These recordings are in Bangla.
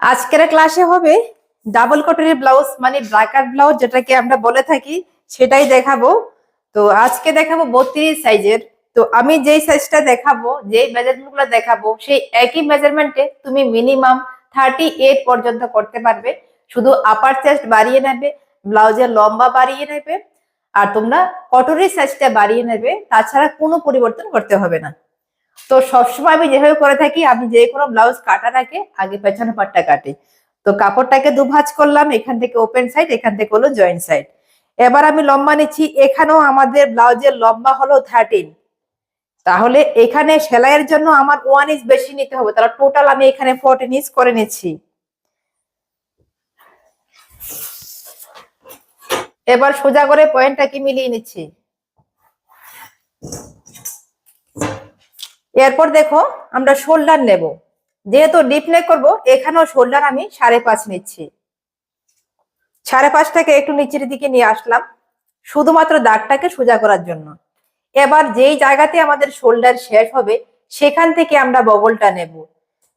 আজকের ক্লাসে হবে ডাবল কটনের ব্লাউজ মানে ব্রাকার ব্লাউজ যেটাকে আমরা বলে থাকি, সেটাই দেখাবো। তো আজকে দেখাবো বত্রিশ সাইজের তো আমি যেই সাইজটা দেখাবো, যেই মেজারমেন্টগুলো দেখাবো, সেই একই মেজারমেন্টে তুমি মিনিমাম থার্টি এইট পর্যন্ত করতে পারবে। শুধু আপার চেস্ট বাড়িয়ে নেবে ব্লাউজের লম্বা বাড়িয়ে নেবে, আর তোমরা কটনের সাইজটা বাড়িয়ে নেবে, তাছাড়া কোনো পরিবর্তন করতে হবে না। তো সবসময় আমি যেভাবে করে থাকি, আমি যে কোনো ব্লাউজ কাটার আগে আগে পেছনে পাটটা কাটি। তো কাপড়টাকে দু ভাঁজ করলাম, এখান থেকে ওপেন সাইড এখান থেকে হলো জয়েন্ট সাইড এবার আমি লম্বা নিচ্ছি, এখানেও আমাদের ব্লাউজের লম্বা হলো থার্টিন তাহলে এখানে সেলাইয়ের জন্য আমার ওয়ান ইঞ্চ বেশি নিতে হবে, তাহলে টোটাল আমি এখানে ফোরটিন ইঞ্চ করে নিচ্ছি। এবার সোজা করে পয়েন্টটাকে মিলিয়ে নিচ্ছি। এরপর দেখো, আমরা শোল্ডার নেব। যেহেতু ডিপ নেক করব, এখানেও শোল্ডার আমি সাড়ে পাঁচ নিচ্ছি। সাড়ে পাঁচটাকে একটু নিচের দিকে নিয়ে আসলাম, শুধুমাত্র দাগটাকে সোজা করার জন্য। এবার যেই জায়গাতে আমাদের শোল্ডার শেষ হবে, সেখান থেকে আমরা বগলটা নেব।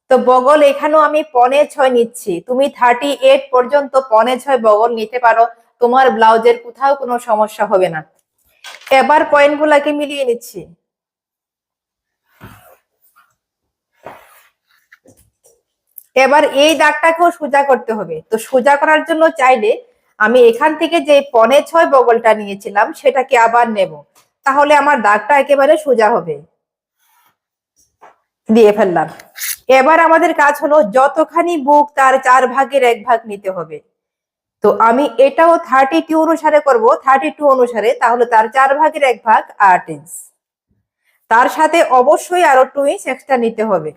তো বগল এখানেও আমি পনে ছয় নিচ্ছি। তুমি থার্টি এইট পর্যন্ত পনে ছয় বগল নিতে পারো। তোমার ব্লাউজের কোথাও কোনো সমস্যা হবে না। এবার পয়েন্ট গুলাকে মিলিয়ে নিচ্ছি। এবার এই দাগটাকেও সোজা করতে হবে। তো সোজা করার জন্য চাইলে আমি এখান থেকে যে পনে ছয় বগলটা নিয়েছিলাম, সেটাকে আবার নেব। তাহলে আমার দাগটা একেবারে সোজা হবে। দিয়ে ফেললাম। এবার আমাদের কাজ হলো যতখানি বুক তার চার ভাগের এক ভাগ নিতে হবে। তো আমি এটাও থার্টি টু অনুসারে করব। থার্টি টু অনুসারে, তাহলে তার চার ভাগের এক ভাগ আট ইঞ্চ তার সাথে অবশ্যই আরও টু ইঞ্চ এক্সট্রা নিতে হবে।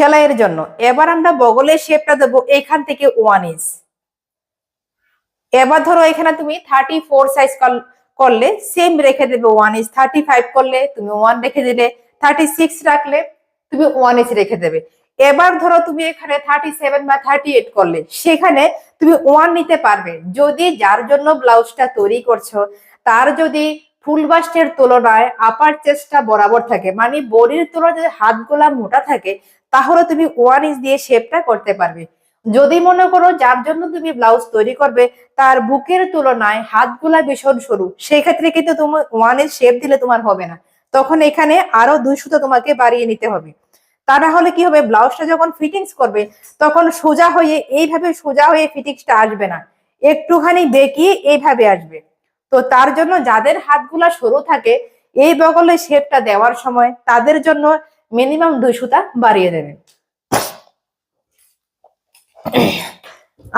সেলাইয়ের জন্য। এবার আমরা বগলের শেপটা দেবো এখান থেকে ওয়ান ইঞ্চ এবার ধরো এখানে তুমি থার্টি ফোর সাইজ করলে সেম রেখে দেবে ওয়ান ইঞ্চ থার্টি ফাইভ করলে তুমি ওয়ান রেখে দিলে থার্টি সিক্স রাখলে তুমি ওয়ান ইঞ্চ রেখে দেবে। এবার ধরো তুমি এখানে থার্টি সেভেন বা থার্টি এইট করলে, সেখানে তুমি ওয়ান নিতে পারবে। যদি যার জন্য ব্লাউজটা তৈরি করছ, তার যদি ফুল বাস্টের তুলনায় আপার চেস্টটা বরাবর থাকে মানে বডির তুলনায় যদি হাতগুলা মোটা থাকে তাহলে তুমি ওয়ান ইঞ্চ দিয়ে শেপটা করতে পারবে। যদি মনে করো যার জন্য তুমি ব্লাউজ তৈরি করবে, তার বুকের তুলনায় হাতগুলা ভীষণ সরু, সেক্ষেত্রে কিন্তু তুমি ওয়ান ইঞ্চ শেপ দিলে তোমার হবে না। তখন এখানে আরও দুই সুতো তোমাকে বাড়িয়ে নিতে হবে। তা না হলে কি হবে ব্লাউজটা যখন ফিটিংস করবে, তখন সোজা হয়ে, এইভাবে সোজা হয়ে ফিটিংসটা আসবে না। একটুখানি বেঁকিয়ে এইভাবে আসবে। তো তার জন্য যাদের হাতগুলা সরু থাকে, এই বগলে শেপটা দেওয়ার সময় তাদের জন্য মিনিমাম দুই সুতা বাড়িয়ে দেবেন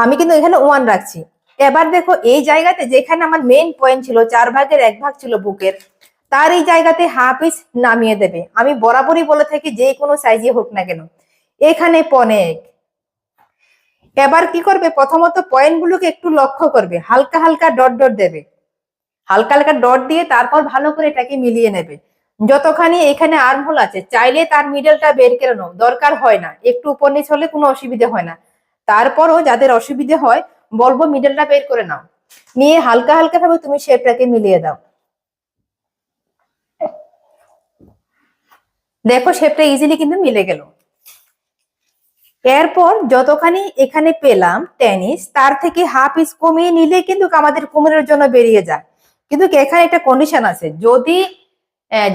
আমি কিন্তু এখানে ওয়ান রাখছি। এবার দেখো এই জায়গাতে যেখানে আমার মেইন পয়েন্ট ছিল, চার ভাগের এক ভাগ ছিল বুকের, তার এই জায়গাতে হাফ ইঞ্চ নামিয়ে দেবে। আমি বরাবরই বলে থাকি, যে কোনো সাইজে হোক না কেন। এখানে পনেক এবার কি করবে? প্রথমত পয়েন্ট গুলোকে একটু লক্ষ্য করবে। হালকা হালকা ডট ডট দেবে। হালকা হালকা ডট দিয়ে তারপর ভালো করে এটাকে মিলিয়ে নেবে। যতখানি এখানে আর্মহোল আছে, চাইলে তার মিডলটা বের করে নাও। দরকার হয় না। একটু উপর নিচ হলে কোনো অসুবিধে হয় না। তারপরও যাদের অসুবিধে হয়, বলব মিডলটা বের করে নাও। নিয়ে হালকা হালকা ভাবে তুমি শেপটাকে মিলিয়ে দাও। দেখো শেপটা ইজিলি কিন্তু মিলে গেল। এরপর যতখানি এখানে পেলাম টেনিস তার থেকে হাফ ইঞ্চ কমিয়ে নিলে কিন্তু আমাদের কোমরের জন্য বেরিয়ে যায়। কিন্তু এখানে একটা কন্ডিশন আছে। যদি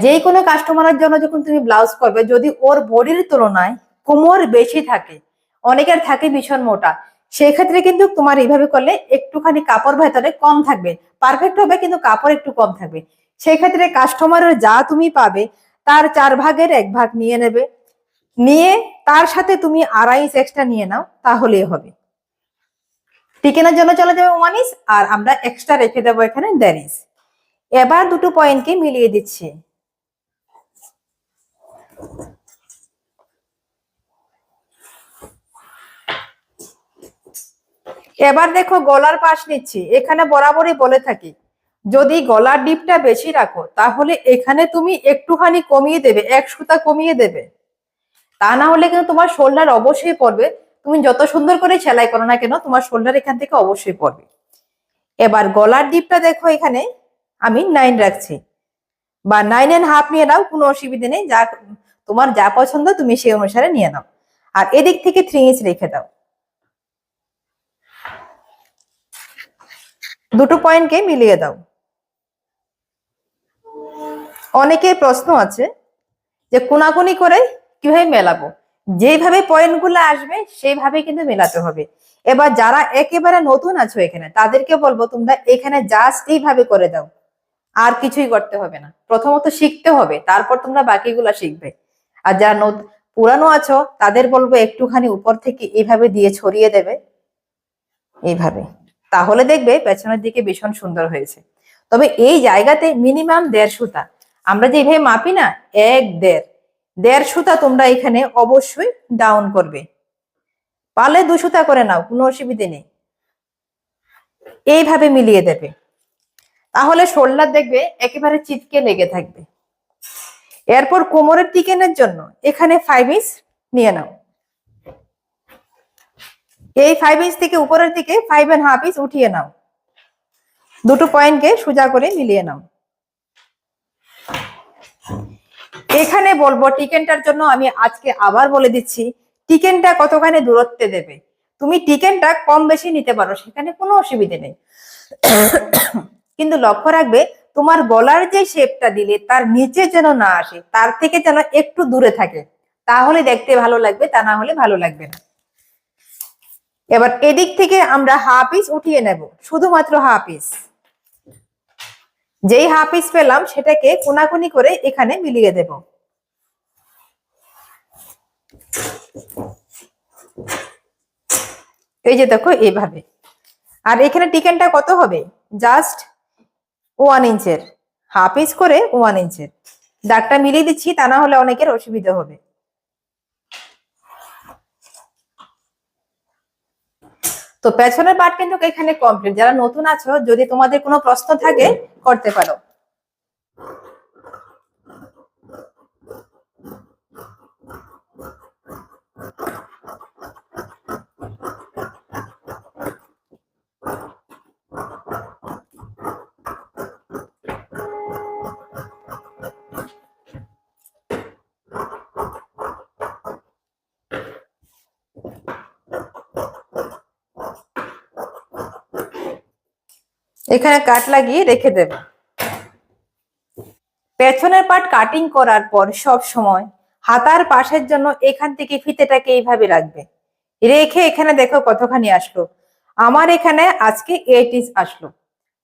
যে কোনো কাস্টমারের জন্য যখন তুমি ব্লাউজ করবে, যদি ওর বডির তুলনায় কোমর বেশি থাকে, অনেকের থাকে ভীষণ মোটা, সেক্ষেত্রে কিন্তু তোমার এইভাবে করলে একটুখানি কাপড় ভেতরে কম থাকবে পারফেক্ট হবে কিন্তু কাপড় একটু কম থাকবে। সেক্ষেত্রে কাস্টমারের যা তুমি পাবে, তার চার ভাগের এক ভাগ নিয়ে নেবে। নিয়ে তার সাথে তুমি আড়াই এক্সট্রা নিয়ে নাও, তাহলেই হবে। টিকেনের জন্য চলে যাবে ওয়ান ইঞ্চ আর আমরা এক্সট্রা রেখে দেবো এখানে দেড় এবার দুটো পয়েন্টকে মিলিয়ে দিচ্ছি। এবার দেখো গলার পাশ নিচ্ছি। এখানে বরাবরই বলে থাকি, যদি গলার ডিপটা বেশি রাখো, তাহলে এখানে তুমি একটুখানি কমিয়ে দেবে, এক সুতা কমিয়ে দেবে। তা না হলে কিন্তু তোমার শোল্ডার অবশ্যই পড়বে। তুমি যত সুন্দর করে সেলাই করো না কেন, তোমার শোল্ডার এখান থেকে অবশ্যই পড়বে। এবার গলার ডিপটা দেখো এখানে, আমি নাইন রাখছি। বা নাইন এন্ড হাফ নিয়ে নাও, কোনো অসুবিধা নেই, যা তোমার যা পছন্দ তুমি সেই অনুসারে নিয়ে নাও। আর এদিক থেকে থ্রি ইঞ্চ রেখে দাও। দুটো পয়েন্টকে মিলিয়ে দাও। অনেকের প্রশ্ন আছে যে কোনাকুনি করে কীভাবে মেলাবো? যেভাবে পয়েন্টগুলো আসবে সেইভাবে কিন্তু মেলাতে হবে। এবার যারা একেবারে নতুন আছো এখানে, তাদেরকে বলব তোমরা এখানে জাস্ট এইভাবে করে দাও। আর কিছুই করতে হবে না। প্রথমত শিখতে হবে, তারপর তোমরা বাকিগুলা শিখবে। আর যারা পুরানো আছো, তাদের বলব একটুখানি উপর থেকে এইভাবে দিয়ে ছড়িয়ে দেবে। এইভাবে। তাহলে দেখবে পেছনের দিকে ভীষণ সুন্দর হয়েছে। তবে এই জায়গাতে মিনিমাম দেড় সুতা। আমরা যে এইভাবে মাপি না, এক দেড়। দেড় সুতা তোমরা এখানে অবশ্যই ডাউন করবে। পালে দু সুতা করে নাও, কোনো অসুবিধে নেই। এইভাবে মিলিয়ে দেবে। তাহলে শোল্ডার দেখবে একেবারে চিটকে লেগে থাকবে। এরপর কোমরের টিকেনের জন্য এখানে ফাইভ ইঞ্চ নিয়ে নাও। এই ফাইভ ইঞ্চ থেকে উপরের দিকে ফাইভ এন্ড হাফ ইঞ্চ উঠিয়ে নাও। দুটো পয়েন্টকে সোজা করে মিলিয়ে নাও। এখানে বলব টিকেনটার জন্য আমি আজকে আবার বলে দিচ্ছি, টিকেনটা কতখানি দূরত্বে দেবে? তুমি টিকেনটা কম বেশি নিতে পারো, সেখানে কোনো অসুবিধে নেই। কিন্তু লক্ষ্য রাখবে, তোমার গলার যে শেপটা দিলে তার নিচে যেন না আসে, তার থেকে যেন একটু দূরে থাকে, তাহলে দেখতে ভালো লাগবে, তা না হলে ভালো লাগবে না। এবার এদিক থেকে আমরা হাফ পিস উঠিয়ে নেব, শুধুমাত্র হাফ পিস যেই হাফ পিস পেলাম, সেটাকে কোনাকুনি করে এখানে মিলিয়ে দেব। এই যে দেখো এইভাবে আর এখানে টিকেনটা কত হবে? জাস্ট ওয়ান ইঞ্চের। হাফ ইঞ্চ করে ওয়ান ইঞ্চের। দাগটা মিলিয়ে দিচ্ছি, তা না হলে অনেকের অসুবিধা হবে। তো পেছনের পার্ট কিন্তু এখানে কমপ্লিট যারা নতুন আছো, যদি তোমাদের কোনো প্রশ্ন থাকে, করতে পারো। এখানে কাট লাগিয়ে রেখে দেব। পেছনের পার্ট কাটিং করার পর সব সময় হাতার পাশের জন্য এখান থেকে ফিতেটাকে এইভাবে রাখবে। রেখে এখানে দেখো কতখানি আসলো। আমার এখানে আজকে এইট ইঞ্চ আসলো।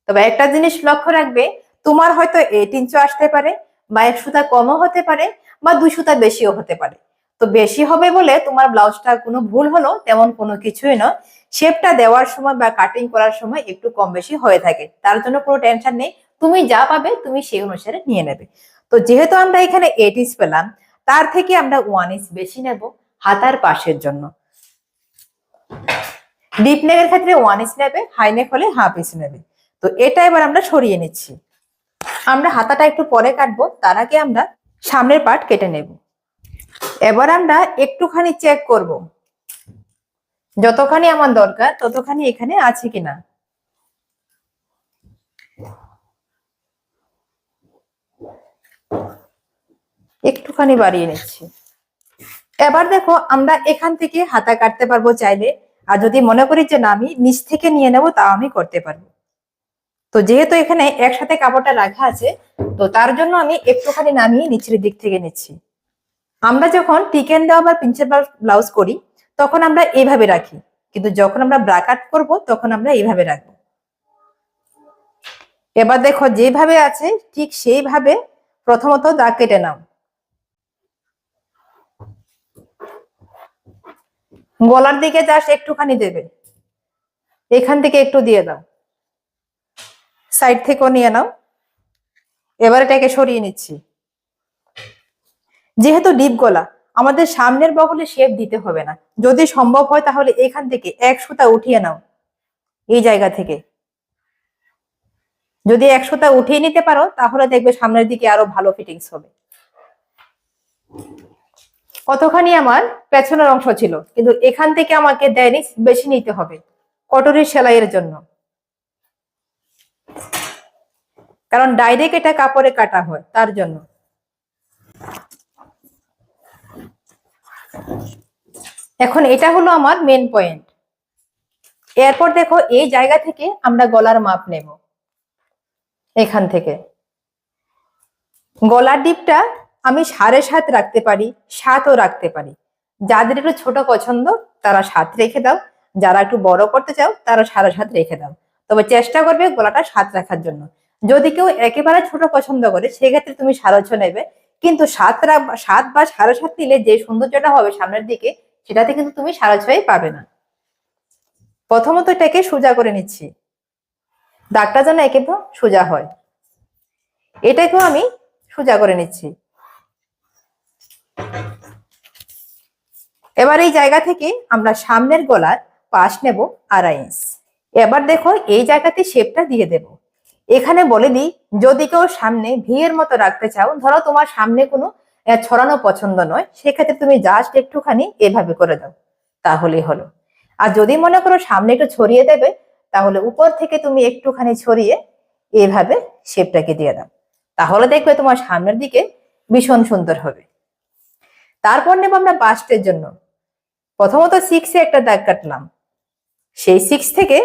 তবে একটা জিনিস লক্ষ্য রাখবে, তোমার হয়তো এইট ইঞ্চও আসতে পারে, বা এক সুতা কমও হতে পারে, বা দুই সুতা বেশিও হতে পারে। তো বেশি হবে বলে তোমার ব্লাউজটা কোনো ভুল হলো, তেমন কোনো কিছুই নয়। শেপটা দেওয়ার সময় বা কাটিং করার সময় একটু কম বেশি হয়ে থাকে। তার জন্য কোনো টেনশন নেই। তুমি যা পাবে তুমি সেই অনুসারে নিয়ে নেবে। তো যেহেতু আমরা এখানে এইট ইঞ্চ পেলাম, তার থেকে আমরা ওয়ান ইঞ্চ বেশি নেব হাতার পাশের জন্য। ডিপ নেকের ক্ষেত্রে ওয়ান ইঞ্চ নেবে হাই নেক হলে হাফ ইঞ্চ নেবে। তো এটা এবার আমরা সরিয়ে নিচ্ছি। আমরা হাতাটা একটু পরে কাটবো, তার আগে আমরা সামনের পার্ট কেটে নেব। এবার আমরা একটুখানি চেক করব। যতখানি আমার দরকার, ততখানি এখানে আছে কিনা? একটুখানি বাড়িয়ে নিচ্ছি। এবার দেখো, আমরা এখান থেকে হাতা কাটতে পারব চাইলে, আর যদি মনে করি যে না, আমি নিচ থেকে নিয়ে নেব তাও আমি করতে পারব। তো যেহেতু এখানে একসাথে কাপড়টা রাখা আছে, তো তার জন্য আমি একটুখানি নামিয়ে নিচের দিক থেকে নিচ্ছি। আমরা যখন টিকেন দেওয়া বা পিঞ্চের ব্লাউজ করি তখন আমরা এইভাবে রাখি। কিন্তু যখন আমরা ব্রাকাট করব, তখন আমরা এইভাবে রাখব। এবার দেখো যেভাবে আছে, ঠিক সেইভাবে প্রথমত দাগ কেটে নাও। গলার দিকে জাস্ট একটুখানি দেবে। এখান থেকে একটু দিয়ে দাও। সাইড থেকেও নিয়ে নাও। এবার এটাকে সরিয়ে নিচ্ছি। যেহেতু ডিপ গলা আমাদের সামনের বগলে শেপ দিতে হবে না। যদি সম্ভব হয় তাহলে এখান থেকে এক সুতা উঠিয়ে নাও। এই জায়গা থেকে। যদি এক সুতা উঠিয়ে নিতে পারো, তাহলে দেখবে সামনের দিকে আরও ভালো ফিটিংস হবে। কতখানি আমার পেছনের অংশ ছিল, কিন্তু এখান থেকে আমাকে দেয়নি বেশি নিতে হবে কটরের সেলাইয়ের জন্য। কারণ ডাইরেক্ট এটা কাপড়ে কাটা হয়, তার জন্য। এখন এটা হলো আমার মেন পয়েন্ট এরপর দেখো, এই জায়গা থেকে আমরা গলার মাপ নেব। এখান থেকে। গলার ডিপটা আমি সাড়ে সাত রাখতে পারি, সাতও রাখতে পারি। যাদের একটু ছোট পছন্দ, তারা সাত রেখে দাও। যারা একটু বড় করতে চাও, তারা সাড়ে সাত রেখে দাও। তবে চেষ্টা করবে গলাটা সাত রাখার জন্য। যদি কেউ একেবারে ছোট পছন্দ করে, সেক্ষেত্রে তুমি সাড়ে ছ নেবে। কিন্তু সাতরা সাত বা সাড়ে সাত দিলে যে সৌন্দর্যটা হবে সামনের দিকে, সেটাতে কিন্তু তুমি সাড়ে ছয় পাবে না। প্রথমত এটাকে সোজা করে নিচ্ছি। দাগটা যেন একেবারে সোজা হয়। এটাকেও আমি সোজা করে নিচ্ছি। এবার এই জায়গা থেকে আমরা সামনের গলার পাশ নেব আড়াই ইঞ্চ। এবার দেখো এই জায়গাতে শেপটা দিয়ে দেব। এখানে বলে দিই যদি কেউ সামনে ভি এর মতো রাখতে চাও, ধরো তোমার সামনে কোনো ছড়ানো পছন্দ নয়, সেক্ষেত্রে তুমি জাস্ট একটুখানি এভাবে করে দাও। তাহলেই হলো। আর যদি মনে করো সামনে একটু ছড়িয়ে দেবে, তাহলে উপর থেকে তুমি একটুখানি ছড়িয়ে এভাবে শেপটাকে দিয়ে দাও। তাহলে দেখবে তোমার সামনের দিকে ভীষণ সুন্দর হবে। তারপর নেব আমরা বাস্টের জন্য। প্রথমত সিক্সে একটা দাগ কাটলাম। সেই সিক্স থেকে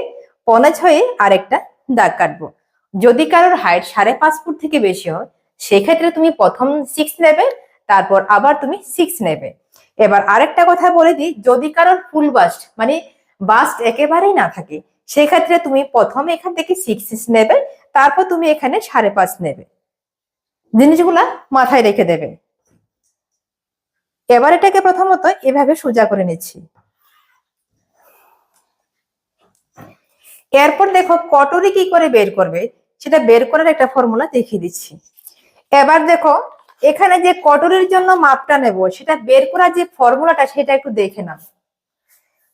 পনে ছয়ে আরেকটা দাগ কাটবো। যদি কারোর হাইট সাড়ে পাঁচ ফুট থেকে বেশি হয়, সেক্ষেত্রে তুমি প্রথম সিক্স নেবে, তারপর আবার তুমি সিক্স নেবে। এবার আরেকটা কথা বলে দিই, যদি কারোর ফুল বাস্ট মানে বাস্ট একেবারেই না থাকে, সেক্ষেত্রে তুমি প্রথম এখান থেকে সিক্স নেবে, তারপর তুমি এখানে সাড়ে পাঁচ নেবে। জিনিসগুলা মাথায় রেখে দেবে। এবার এটাকে প্রথমত এভাবে সোজা করে নিচ্ছি। এরপর দেখো, কটরি কি করে বের করবে? সেটা বের করার একটা ফর্মুলা দেখিয়ে দিচ্ছি। এবার দেখো, এখানে যে কটরির জন্য মাপটা নেব, সেটা বের করার যে ফর্মুলাটা, সেটা একটু দেখে নাও।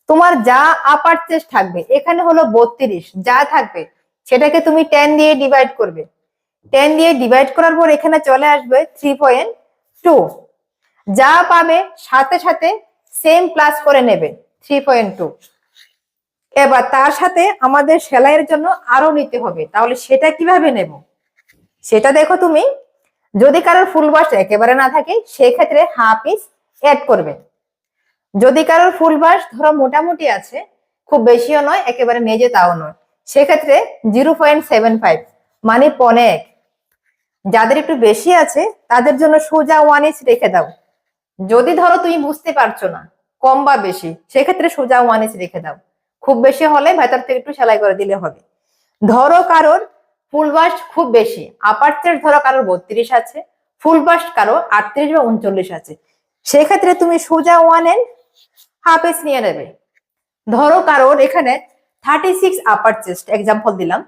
তোমার যা আপার চেস্ট থাকবে, এখানে হলো বত্রিশ, যা থাকবে, সেটাকে তুমি টেন দিয়ে ডিভাইড করবে। টেন দিয়ে ডিভাইড করার পর এখানে চলে আসবে থ্রি পয়েন্ট টু যা পাবে সাথে সাথে সেম প্লাস করে নেবে থ্রি পয়েন্ট টু এবার তার সাথে আমাদের সেলাইয়ের জন্য আরও নিতে হবে। তাহলে সেটা কীভাবে নেব? সেটা দেখো তুমি। যদি কারোর ফুল বাস একেবারে না থাকে, সেক্ষেত্রে হাফ ইঞ্চ অ্যাড করবে। যদি কারোর ফুল বাস ধরো মোটামুটি আছে, খুব বেশিও নয়, একেবারে নেজে তাও নয়, সেক্ষেত্রে জিরো পয়েন্ট সেভেন ফাইভ মানে পনে এক যাদের একটু বেশি আছে, তাদের জন্য সোজা ওয়ান ইঞ্চ রেখে দাও। যদি ধরো তুমি বুঝতে পারছ না, কম বা বেশি, সেক্ষেত্রে সোজা ওয়ান ইঞ্চ রেখে দাও। খুব বেশি হলে ভেতর থেকে একটু সেলাই করে দিলে হবে। ধরো কারোর ফুল বাস্ট খুব বেশি আপার চেস্ট ধরো কারোর বত্রিশ আছে ফুল বাস্ট কারও আটত্রিশ বা উনচল্লিশ আছে। সেক্ষেত্রে তুমি সোজা ওয়ান এন হাফ ইঞ্চ নিয়ে নেবে। ধরো কারোর এখানে thirty six upper chest example দিলাম।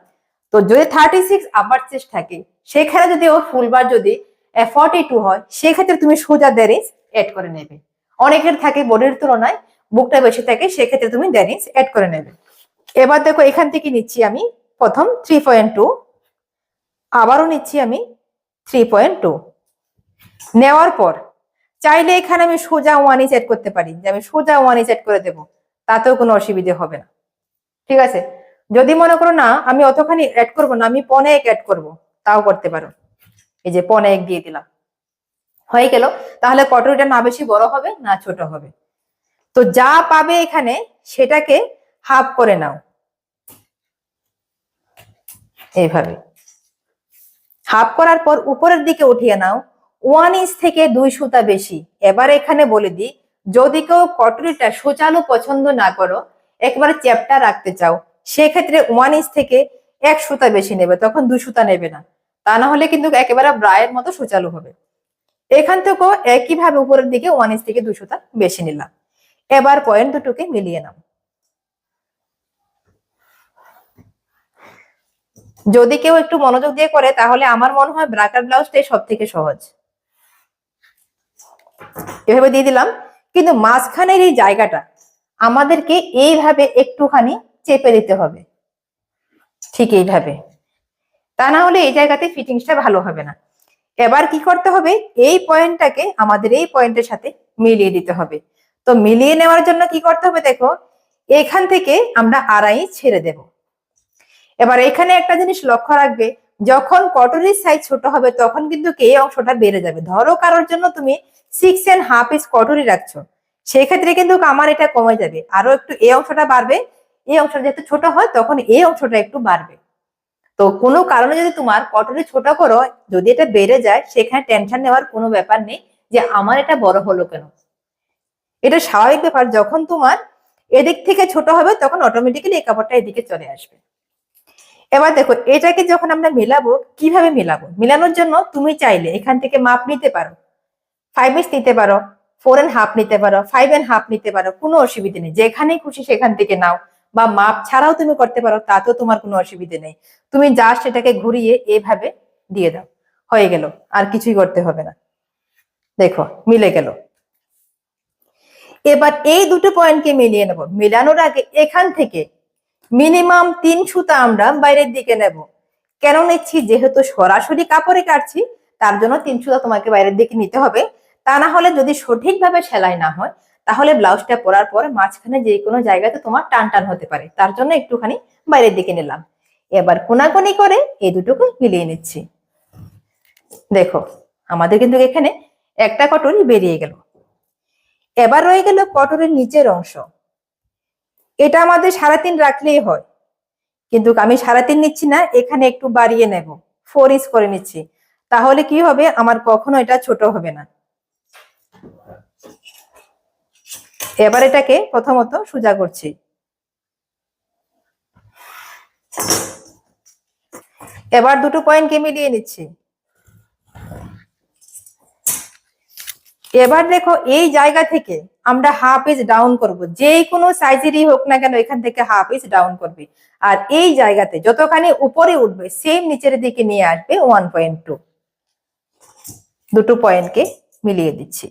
তো যদি থার্টি সিক্স আপার চেস্ট থাকে, সেখানে যদি ওর ফুল বার যদি ফর্টি টু হয়, সেক্ষেত্রে তুমি সোজা ইঞ্চ অ্যাড করে নেবে। অনেকের থাকে বডির তুলনায় বুকটা বেশি থাকে, সেক্ষেত্রে তুমি ইঞ্চ অ্যাড করে নেবে। এবার দেখো এখান থেকে নিচ্ছি আমি প্রথম থ্রি পয়েন্ট টু আবারও নিচ্ছি আমি থ্রি পয়েন্ট টু নেওয়ার পর চাইলে এখানে আমি সোজা ওয়ান ইঞ্চ অ্যাড করতে পারি, যে আমি সোজা ওয়ান ইঞ্চ অ্যাড করে দেবো, তাতেও কোনো অসুবিধে হবে না। ঠিক আছে? যদি মনে করো না, আমি অতখানি অ্যাড করব না, আমি পনে এক অ্যাড করব, তাও করতে পারো। এই যে পনে এক দিয়ে দিলাম। হয়ে গেল। তাহলে কটরিটা না বেশি বড় হবে, না ছোট হবে। তো যা পাবে এখানে সেটাকে হাফ করে নাও। এইভাবে। হাফ করার পর উপরের দিকে উঠিয়ে নাও। ওয়ান ইঞ্চ থেকে দুই সুতা বেশি। এবার এখানে বলে দিই, যদি কেউ কটরিটা সোচালো পছন্দ না করো, একবারে চ্যাপটা রাখতে চাও, সেক্ষেত্রে ওয়ান ইঞ্চ থেকে এক সুতা বেশি নেবে, তখন দুই সুতা নেবে না। তা না হলে কিন্তু একেবারে ব্রায়ের মতো সোচালো হবে। এখান থেকেও একইভাবে উপরের দিকে ওয়ান ইঞ্চ থেকে দুই সুতা বেশি নিলাম। এবার পয়েন্ট দুটোকে মিলিয়ে নাও। যদি কেউ একটু মনোযোগ দিয়ে করে, তাহলে আমার মনে হয় ব্রাকার ব্লাউজটাই সব থেকে সহজ। এভাবে দিয়ে দিলাম। কিন্তু মাঝখানের এই জায়গাটা আমাদেরকে এইভাবে একটুখানি চেপে দিতে হবে। ঠিক এইভাবে। তা না হলে এই জায়গাতে ফিটিংসটা ভালো হবে না। এবার কি করতে হবে? এই পয়েন্টটাকে আমাদের এই পয়েন্টের সাথে মিলিয়ে দিতে হবে। তো মিলিয়ে নেওয়ার জন্য কি করতে হবে দেখো, এখান থেকে আমরা আড়াই ছেড়ে দেব। এবার এখানে একটা জিনিস লক্ষ্য রাখবে, যখন কটরির সাইজ ছোট হবে তখন কিন্তু এই অংশটা বেড়ে যাবে। ধরো কারোর জন্য তুমি সিক্স এন্ড হাফ ইঞ্চ কটরি রাখছো সেই ক্ষেত্রে কিন্তু আমার এটা কমে যাবে। আরও একটু এই অংশটা বাড়বে, এই অংশটা যেহেতু ছোট হয় তখন এই অংশটা একটু বাড়বে। তো কোনো কারণে যদি তোমার কটরি ছোট করো, যদি এটা বেড়ে যায়, সেখানে টেনশন নেওয়ার কোনো ব্যাপার নেই যে আমার এটা বড় হলো কেন। এটা স্বাভাবিক ব্যাপার, যখন তোমার এদিক থেকে ছোট হবে, তখন অটোমেটিক্যালি এই কাপড়টা এদিকে চলে আসবে। এবার দেখো, এটাকে যখন আমরা মেলাবো, কীভাবে মেলাবো? মেলানোর জন্য তুমি চাইলে এখান থেকে মাপ নিতে পারো। ফাইভ ইঞ্চ নিতে পারো ফোর এন্ড হাফ নিতে পারো ফাইভ এন্ড হাফ নিতে পারো, কোনো অসুবিধা নেই। যেখানে খুশি সেখান থেকে নাও। বা মাপ ছাড়াও তুমি করতে পারো, তাতেও তোমার কোনো অসুবিধা নেই। তুমি জাস্ট এটাকে ঘুরিয়ে এভাবে দিয়ে দাও। হয়ে গেল, আর কিছুই করতে হবে না। দেখো, মিলে গেল। এবার এই দুটো পয়েন্টকে মিলিয়ে নেব। মেলানোর আগে এখান থেকে মিনিমাম তিন সুতা আমরা বাইরের দিকে নেব। কেন নিচ্ছি? যেহেতু সরাসরি কাপড়ে কাটছি, তার জন্য তিন সুতা তোমাকে বাইরের দিকে নিতে হবে। তা না হলে যদি সঠিকভাবে সেলাই না হয়, তাহলে ব্লাউজটা পরার পর মাঝখানে যে কোনো জায়গাতে তোমার টান টান হতে পারে। তার জন্য একটুখানি বাইরের দিকে নিলাম। এবার কোনাকুনি করে এই দুটোকে মিলিয়ে নিচ্ছি। দেখো, আমাদের কিন্তু এখানে একটা কটরি বেরিয়ে গেল। এবার রয়ে গেল কটরের নিচের অংশ। এটা আমাদের সাড়ে তিন রাখলেই হয়। কিন্তু আমি সাড়ে তিন নিচ্ছি না, এখানে একটু বাড়িয়ে নেব। ফোর ইঞ্চ করে নিচ্ছি। তাহলে কি হবে? আমার কখনো এটা ছোট হবে না। এবার এটাকে প্রথমত সোজা করছি। এবার দুটো পয়েন্টকে মিলিয়ে নিচ্ছি। এবার দেখো এই জায়গা থেকে আমরা হাফ ইঞ্চ ডাউন করব। যে কোনো সাইজেরই হোক না কেন এখান থেকে হাফ ইঞ্চ ডাউন করবে। আর এই জায়গাতে যতখানি উপরে উঠবে সেম নিচের দিকে নিয়ে আসবে ওয়ান পয়েন্ট টু দুটো পয়েন্টকে মিলিয়ে দিচ্ছি।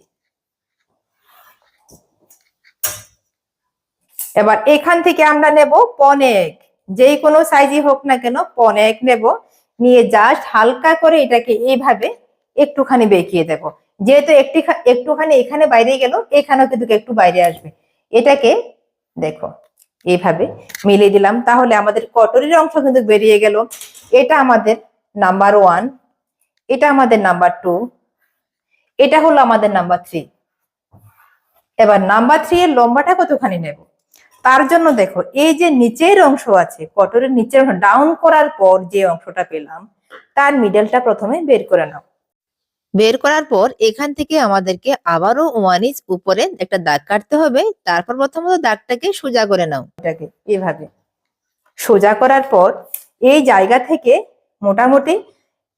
এবার এখান থেকে আমরা নেব পনেক। যেই কোনো সাইজই হোক না কেন পনেক নেব। নিয়ে জাস্ট হালকা করে এটাকে এইভাবে একটুখানি বেঁকিয়ে দেব। যেহেতু একটি একটুখানি এখানে বাইরে গেল, এখানেও কিন্তু একটু বাইরে আসবে। এটাকে দেখো এইভাবে মিলিয়ে দিলাম। তাহলে আমাদের কটরির অংশ কিন্তু বেরিয়ে গেল। এটা আমাদের নাম্বার ওয়ান এটা আমাদের নাম্বার টু এটা হলো আমাদের নাম্বার থ্রি এবার নাম্বার থ্রি এর লম্বাটা কতখানি নেব? তার জন্য দেখো, এই যে নিচের অংশ আছে, কটরের নিচের অংশ ডাউন করার পর যে অংশটা পেলাম, তার মিডলটা প্রথমে বের করে নাও। বের করার পর এখান থেকে আমাদেরকে আবারও ওয়ান ইঞ্চ উপরে একটা দাগ কাটতে হবে। তারপর প্রথমত দাগটাকে সোজা করে নাও। এটাকে এভাবে। সোজা করার পর এই জায়গা থেকে মোটামুটি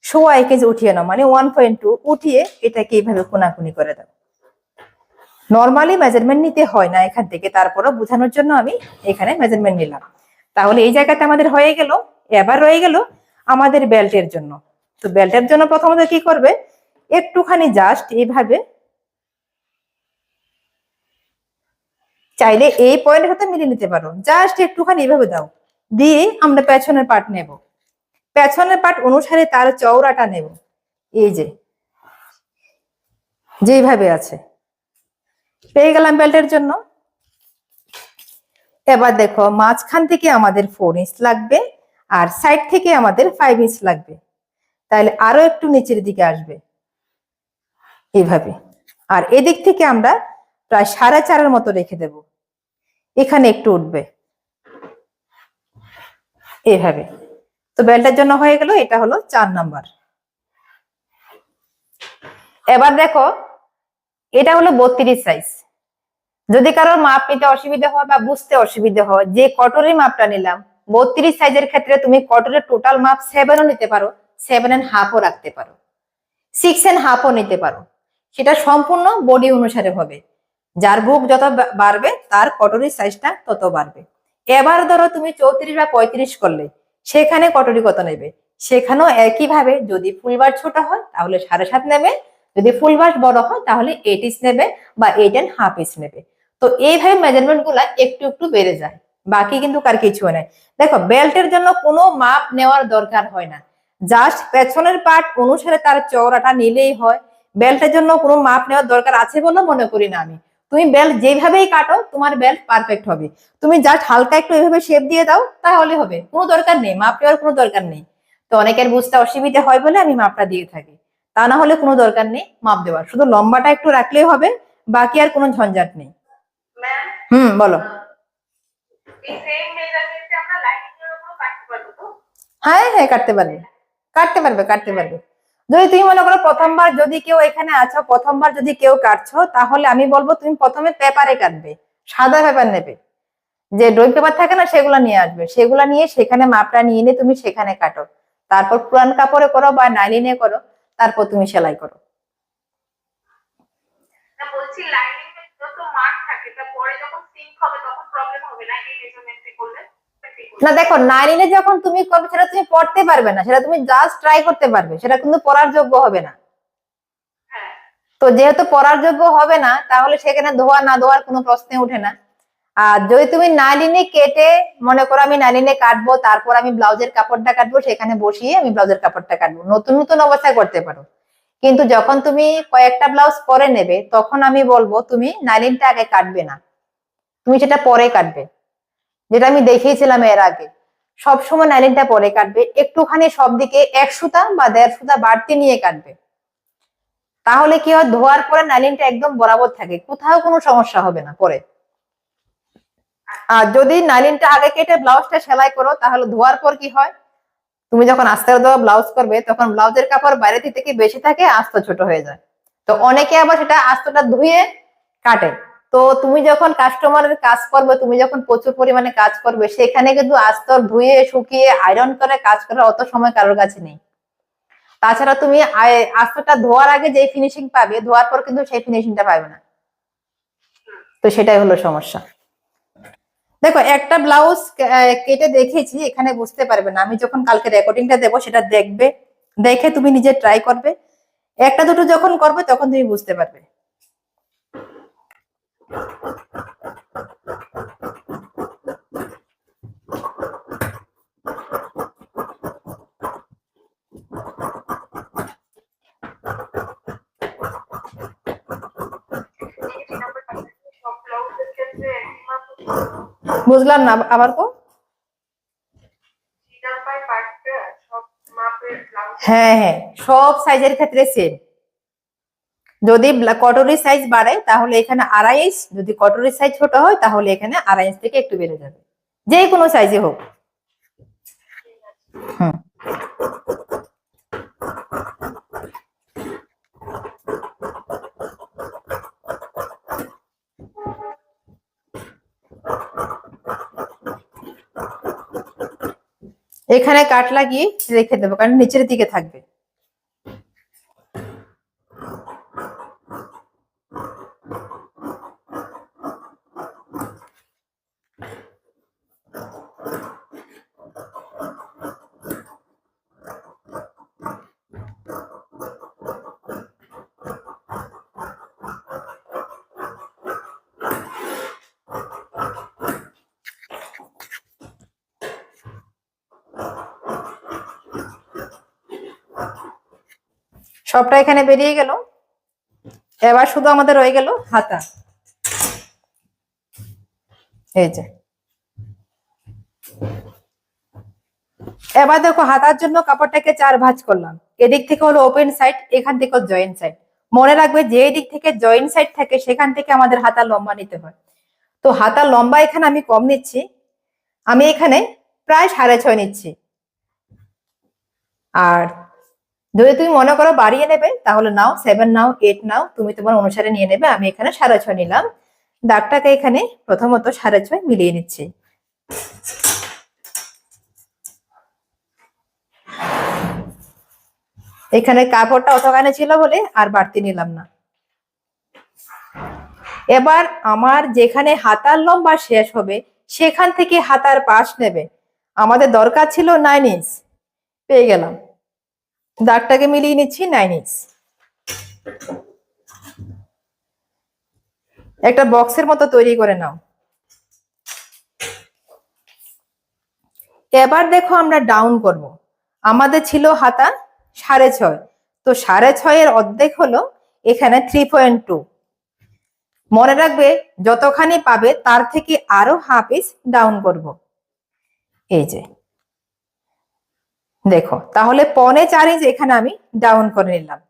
সোয়া এক ইঞ্চ উঠিয়ে নাও মানে ওয়ান পয়েন্ট টু উঠিয়ে এটাকে এইভাবে কোনাকুনি করে দাও। নর্মালি মেজারমেন্ট নিতে হয় না এখান থেকে, তারপরও বোঝানোর জন্য আমি এখানে মেজারমেন্ট নিলাম। তাহলে এই জায়গাতে আমাদের হয়ে গেল, এবার রয়ে গেল আমাদের বেল্টের জন্য। তো বেল্টের জন্য প্রথমত কি করবে? একটুখানি জাস্ট এইভাবে। চাইলে এই পয়েন্টের সাথে মিলিয়ে নিতে পারো। জাস্ট একটুখানি এইভাবে দাও। দিয়ে আমরা পেছনের পার্ট নেব। পেছনের পার্ট অনুসারে তার চওড়াটা নেব। এই যে। যেইভাবে আছে। পেয়ে গেলাম বেল্টের জন্য। এবার দেখো, মাঝখান থেকে আমাদের ফোর ইঞ্চ লাগবে আর সাইড থেকে আমাদের ফাইভ ইঞ্চ লাগবে। তাহলে আরও একটু নিচের দিকে আসবে। এইভাবে আর এদিক থেকে আমরা প্রায় সাড়ে চারের মতো রেখে দেব। এখানে একটু উঠবে। এইভাবে তো বেল্টের জন্য হয়ে গেল, এটা হলো চার নাম্বার। এবার দেখো, এটা হলো বত্রিশ সাইজ যদি কারোর মাপ নিতে অসুবিধা হয় বা বুঝতে অসুবিধা হয়, যে কটরের মাপটা নিলাম, বত্রিশ সাইজের ক্ষেত্রে তুমি কটরের টোটাল মাপ সেভেনও নিতে পারো সেভেন এন্ড হাফও রাখতে পারো। সিক্স এন্ড হাফও নিতে পারো। সেটা সম্পূর্ণ বডি অনুসারে হবে। যার বুক যত বাড়বে, তার কটরির সাইজটা তত বাড়বে। এবার ধরো তুমি চৌত্রিশ বা পঁয়ত্রিশ করলে, সেখানে কটরি কত নেবে? সেখানেও একইভাবে যদি ফুলবার ছোট হয়, তাহলে সাড়ে সাত নেবে। যদি ফুল বাস বড় হয়, তাহলে এইট ইঞ্চ নেবে বা এইট এন্ড হাফ ইঞ্চ নেবে। তো এইভাবে মেজারমেন্টগুলা একটু একটু বেড়ে যায়। বাকি কিন্তু কার কিছু নেই। দেখো বেল্টের জন্য কোনো মাপ নেওয়ার দরকার হয় না। জাস্ট পেছনের পার্ট অনুসারে তার চওড়াটা নিলেই হয়। বেল্টের জন্য কোনো মাপ নেওয়ার দরকার আছে বলে মনে করি না আমি। তুমি বেল্ট যেভাবেই কাটো তোমার বেল্ট পারফেক্ট হবে। তুমি জাস্ট হালকা একটু এভাবে শেপ দিয়ে দাও তাহলে হবে। কোনো দরকার নেই মাপ নেওয়ার কোনো দরকার নেই। তো অনেকের বুঝতে অসুবিধা হয় বলে আমি মাপটা দিয়ে থাকি। তা না হলে কোনো দরকার নেই মাপ দেওয়ার। শুধু লম্বাটা একটু রাখলেই হবে বাকি আর কোনো ঝঞ্ঝাট নেই। হুম বলো। হ্যাঁ হ্যাঁ কাটতে পারবে। কাটতে পারবে কাটতে পারবে। যদি তুমি মনে করো প্রথমবার যদি কেউ এখানে আছো, প্রথমবার যদি কেউ কাটছো, তাহলে আমি বলব তুমি প্রথমে পেপারে কাটবে, সাদা পেপার নেবে। যে ড্রয়িং পেপার থাকে না, সেগুলো নিয়ে আসবে। সেগুলো নিয়ে সেখানে মাপটা নিয়ে নিয়ে তুমি সেখানে কাটো। তারপর পুরান কাপড়ে করো বা নাইলিনে করো, তারপর তুমি সেলাই করো। বলছি লাইনিং যত মার্ক থাকে তা পরে যখন সিঙ্ক হবে, তখন প্রবলেম হবে, না? না দেখো নাইলিনে যখন তুমি করবে সেটা তুমি পড়তে পারবে না সেটা তুমি জাস্ট ট্রাই করতে পারবে সেটা কিন্তু পড়ার যোগ্য হবে না। হ্যাঁ। তো যেহেতু পড়ার যোগ্য হবে না তাহলে সেখানে ধোয়া না ধোয়ার কোনো প্রশ্নে উঠে না। আর যদি তুমি নাইলিনে কেটে মনে করো আমি নাইলিনে কাটবো তারপর আমি ব্লাউজের কাপড়টা কাটবো সেখানে বসিয়ে আমি ব্লাউজের কাপড়টা কাটবো। নতুন নতুন অবস্থায় করতে পারো। কিন্তু যখন তুমি কয়েকটা ব্লাউজ পরে নেবে তখন আমি বলব তুমি নাইলিনটা আগে কাটবে না। তুমি সেটা পরে কাটবে। যেটা আমি দেখিয়েছিলাম এর আগে। সবসময় নাইলিনটা পরে কাটবে। একটুখানি সব দিকে এক সুতা বা দেড় সুতা বাড়তি নিয়ে কাটবে। তাহলে কি হয়, ধোয়ার পরে নাইলিনটা একদম বরাবর থাকে। কোথাও কোনো সমস্যা হবে না পরে। আর যদি নাইলিনটা আগে কেটে ব্লাউজটা সেলাই করো, তাহলে ধোয়ার পর কি হয়? তুমি যখন আস্তে দেওয়া ব্লাউজ করবে, তখন ব্লাউজের কাপড় বাইরে থেকে বেশি থাকে, আস্ত ছোট হয়ে যায়। তো অনেকে আবার সেটা আস্তটা ধুয়ে কাটে। তো তুমি যখন কাস্টমারের কাজ করবে, তুমি যখন প্রচুর পরিমাণে কাজ করবে, সেখানে কিন্তু আস্তর ধুয়ে, শুকিয়ে আয়রন করে কাজ করার অত সময় কারোর কাছে নেই। তাছাড়া তুমি আস্তটা ধোয়ার আগে যে ফিনিশিং পাবে, ধোয়ার পর কিন্তু সেই ফিনিশিংটা পাবে না। তো সেটাই হলো সমস্যা। দেখো, একটা ব্লাউজ কেটে দেখেছি, এখানে বুঝতে পারবে না। আমি যখন কালকে রেকর্ডিংটা দেবো, সেটা দেখবে, দেখে তুমি নিজে ট্রাই করবে। একটা দুটো যখন করবে, তখন তুমি বুঝতে পারবে সব ব্লাউজের ক্ষেত্রে একই মাপ বুঝলাম না আবার কো? হ্যাঁ হ্যাঁ সব সাইজের ক্ষেত্রে সেম যদি কটরির সাইজ বাড়ে তাহলে এখানে আড়াই ইঞ্চ যদি কটরির সাইজ ছোট হয় তাহলে এখানে আড়াই ইঞ্চ থেকে একটু বেড়ে যাবে। যে কোনো সাইজে হোক। হুম। এখানে কাট লাগিয়ে রেখে দেবো কারণ নিচের দিকে থাকবে। সবটা এখানে বেরিয়ে গেল। এবার শুধু আমাদের রয়ে গেল হাতা। এই যে। এবার দেখো হাতার জন্য কাপড়টাকে চার ভাঁজ করলাম। এদিক থেকে হলো ওপেন সাইড এখান থেকে জয়েন্ট সাইড মনে রাখবে যে দিক থেকে জয়েন্ট সাইড থাকে, সেখান থেকে আমাদের হাতা লম্বা নিতে হয়। তো হাতা লম্বা এখানে আমি কম নিচ্ছি। আমি এখানে প্রায় সাড়ে ছয় নিচ্ছি। আর যদি তুমি মনে করো বাড়িয়ে নেবে, তাহলে নাও সেভেন নাও এইট নাও, তুমি তোমার অনুসারে নিয়ে নেবে, আমি এখানে সাড়ে ছয় নিলাম। দাগটাকে এখানে প্রথমত সাড়ে ছয় মিলিয়ে নিচ্ছি। এখানে কাপড়টা অতখানে ছিল বলে আর বাড়তি নিলাম না। এবার আমার যেখানে হাতার লম্বা শেষ হবে, সেখান থেকে হাতার পাশ নেবে। আমাদের দরকার ছিল নাইন ইঞ্চ পেয়ে গেলাম। দাগটাকে মিলিয়ে নিচ্ছি নাইন ইঞ্চ একটা বক্সের মতো তৈরি করে নাও। এবার দেখো আমরা ডাউন করব। আমাদের ছিল হাতা সাড়ে ছয়। তো সাড়ে ছয়ের অর্ধেক হলো এখানে থ্রি পয়েন্ট টু মনে রাখবে, যতখানি পাবে তার থেকে আরও হাফ ইঞ্চ ডাউন করব। এই যে। দেখো, তাহলে পনে চার ইঞ্চ এখানে আমি ডাউন করে নিলাম।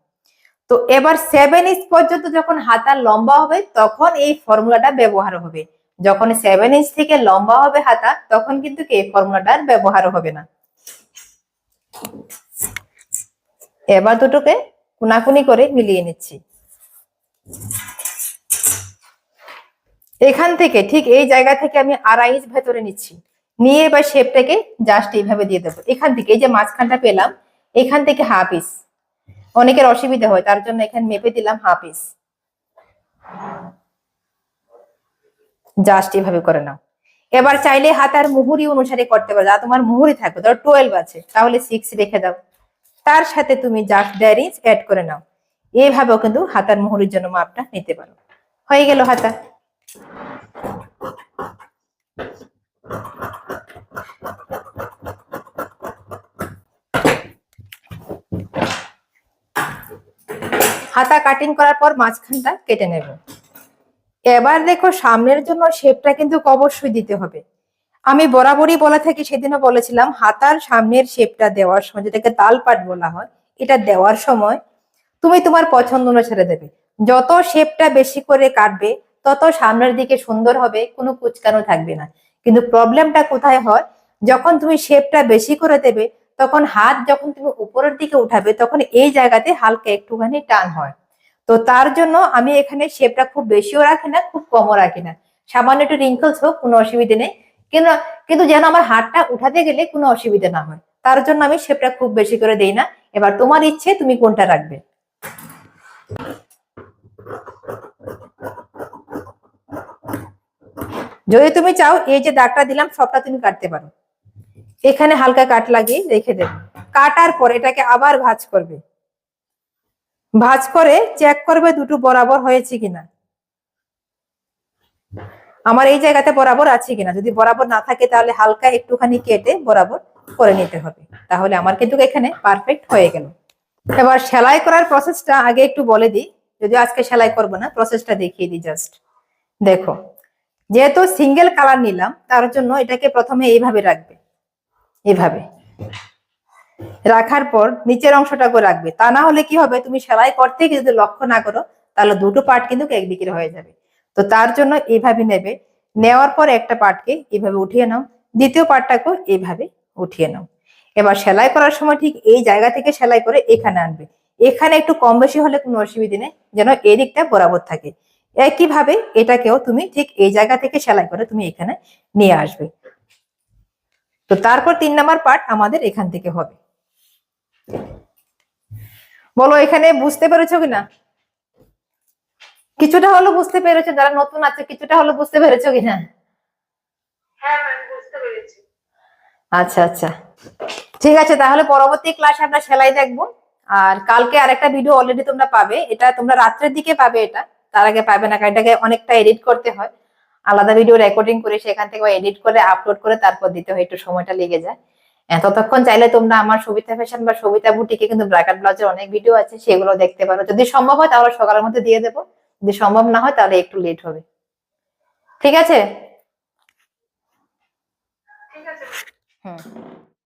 তো এবার সেভেন ইঞ্চ পর্যন্ত যখন হাতা লম্বা হবে, তখন এই ফর্মুলাটা ব্যবহার হবে। যখন সেভেন ইঞ্চ থেকে লম্বা হবে হাতা, তখন কিন্তু এই ফর্মুলাটার ব্যবহার হবে না। এবার দুটোকে কুনাকুনি করে মিলিয়ে নিচ্ছি। এখান থেকে ঠিক এই জায়গা থেকে আমি আড়াই ইঞ্চ ভেতরে নিচ্ছি। নিয়ে এবার শেপটাকে জাস্ট এইভাবে দিয়ে দেবো। এখান থেকে এই যে মাঝখানটা পেলাম, এখান থেকে হাফ ইঞ্চ অনেকের অসুবিধা হয়, তার জন্য এখানে মেপে দিলাম হাফ ইঞ্চ জাস্ট এইভাবে করে নাও। এবার চাইলে হাতার মুহুরি অনুসারে করতে পারো যা তোমার মুহুরি থাকবে, ধরো টুয়েলভ আছে, তাহলে সিক্স রেখে দাও। তার সাথে তুমি জাস্ট দেড় ইঞ্চ অ্যাড করে নাও। এইভাবেও কিন্তু হাতার মুহুরির জন্য মাপটা নিতে পারো। হয়ে গেল হাতা। হাতা কাটিং করার পর মাঝখানটা কেটে নেব। এবার দেখো সামনের জন্য শেপটা কিন্তু অবশ্যই দিতে হবে। আমি বরাবরই বলে থাকি, সেদিনও বলেছিলাম, হাতার সামনের শেপটা দেওয়ার সময়, যেটাকে তাল পাট বলা হয়, এটা দেওয়ার সময় তুমি তোমার পছন্দ অনুসারে দেবে। যত শেপটা বেশি করে কাটবে, তত সামনের দিকে সুন্দর হবে, কোনো কুচকানো থাকবে না। কিন্তু প্রবলেমটা কোথায় হয়? যখন তুমি শেপটা বেশি করে দেবে, তখন হাত যখন তুমি উপরের দিকে উঠাবে, তখন এই জায়গাতে হালকা একটুখানি টান হয়। তো তার জন্য আমি এখানে শেপটা খুব বেশিও রাখি না, খুব কমও রাখি না। সামান্য একটু রিঙ্কলস হোক, কোনো অসুবিধে নেই। কিন্তু কিন্তু যেন আমার হাতটা উঠাতে গেলে কোনো অসুবিধা না হয়। তার জন্য আমি শেপটা খুব বেশি করে দেই না। এবার তোমার ইচ্ছে, তুমি কোনটা রাখবে? যদি তুমি চাও, এই যে দাগটা দিলাম, সবটা তুমি কাটতে পারো। এখানে হালকা কাট লাগিয়ে রেখে দেবে। কাটার পর এটাকে আবার ভাঁজ করবে। ভাঁজ করে চেক করবে দুটো বরাবর হয়েছে কিনা। আমার এই জায়গাতে বরাবর আছে কিনা। যদি বরাবর না থাকে, তাহলে হালকা একটুখানি কেটে বরাবর করে নিতে হবে। তাহলে আমার কিন্তু এখানে পারফেক্ট হয়ে গেল। এবার সেলাই করার প্রসেসটা আগে একটু বলে দিই। যদি আজকে সেলাই করব না প্রসেসটা দেখিয়ে দিই জাস্ট দেখো যেহেতু সিঙ্গেল কালার নিলাম, তার জন্য এটাকে প্রথমে এইভাবে রাখবে। এইভাবে। রাখার পর নিচের অংশটাকে রাখবে। তা না হলে কি হবে? তুমি সেলাই করতে গিয়ে যদি লক্ষ্য না করো, তাহলে দুটো পার্ট কিন্তু একদিকের হয়ে যাবে। তো তার জন্য এইভাবে নেবে। নেওয়ার পর একটা পার্টকে এইভাবে উঠিয়ে নাও। দ্বিতীয় পার্টটাকেও এইভাবে উঠিয়ে নাও। এবার সেলাই করার সময় ঠিক এই জায়গা থেকে সেলাই করে এখানে আনবে। এখানে একটু কম বেশি হলে কোনো অসুবিধে নেই, যেন এই দিকটা বরাবর থাকে। একইভাবে এটাকেও তুমি ঠিক এই জায়গা থেকে সেলাই করে তুমি এখানে নিয়ে আসবে। তো তারপর তিন নাম্বার পার্ট আমাদের এখান থেকে হবে। বলো এখানে বুঝতে পেরেছ কিনা? কিছুটা হলো বুঝতে পেরেছ যারা নতুন আছে কিছুটা হলো বুঝতে পেরেছ কিনা? হ্যাঁ ম্যাম বুঝতে পেরেছি। আচ্ছা আচ্ছা। ঠিক আছে তাহলে পরবর্তী ক্লাসে আমরা সেলাই দেখব। আর কালকে আরেকটা ভিডিও অলরেডি তোমরা পাবে। এটা তোমরা রাত্রের দিকে পাবে এটা। তার আগে পাবে না কারণ এটাকে অনেকটা এডিট করতে হয়। আলাদা ভিডিও রেকর্ডিং করে সেখান থেকে এডিট করে আপলোড করে তারপর দিতে হয় একটু সময়টা লেগে যায়। আহ, ততক্ষণ চাইলে তোমরা আমার সবিতা ফ্যাশন বা সবিতা বুটিকে কিন্তু ব্রাকার ব্লাউজের অনেক ভিডিও আছে সেগুলো দেখতে পারো। যদি সম্ভব হয় তাহলে সকালের মধ্যে দিয়ে দেবো। যদি সম্ভব না হয় তাহলে একটু লেট হবে। ঠিক আছে? ঠিক আছে। হুম।